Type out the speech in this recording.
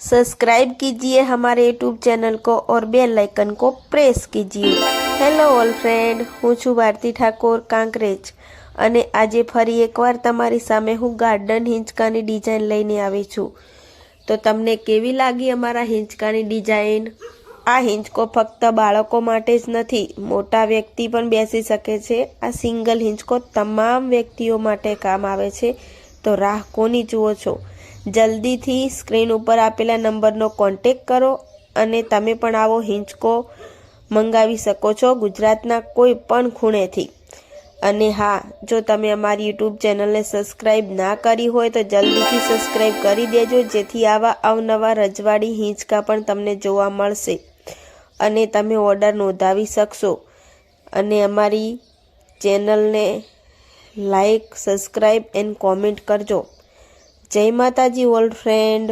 Subscribe कीजिए हमारे YouTube channel को और बेल आइकन को प्रेस कीजिए હેલો ઓલ ફ્રેન્ડ હું છું ભારતી ઠાકોર કાંકરેજ અને આજે ફરી એકવાર તમારી સામે હું ગાર્ડન હિંચકાની ડિઝાઇન લઈને આવી છું તો તમને કેવી લાગી અમારા હિંચકાની ડિઝાઇન આ હિંચકો ફક્ત બાળકો માટે જ નથી મોટા વ્યક્તિ પણ બેસી શકે છે આ સિંગલ હિંચકો તમામ વ્યક્તિઓ માટે કામ આવે છે તો રાહ કોની જુઓ છો જલ્દીથી સ્ક્રીન ઉપર આપેલા નંબરનો કોન્ટેક કરો અને તમે પણ આવો હિંચકો મંગાવી શકો છો ગુજરાતના કોઈ પણ ખૂણેથી. અને હા, જો તમે અમારી યુટ્યુબ ચેનલને સબસ્ક્રાઈબ ના કરી હોય તો જલ્દીથી સબસ્ક્રાઈબ કરી દેજો, જેથી આવા અવનવા રજવાડી હિંચકા પણ તમને જોવા મળશે અને તમે ઓર્ડર નોંધાવી શકશો. અને અમારી ચેનલને લાઈક સબસ્ક્રાઈબ એન્ડ કોમેન્ટ કરજો. જય માતાજી ઓલ્ડ ફ્રેન્ડ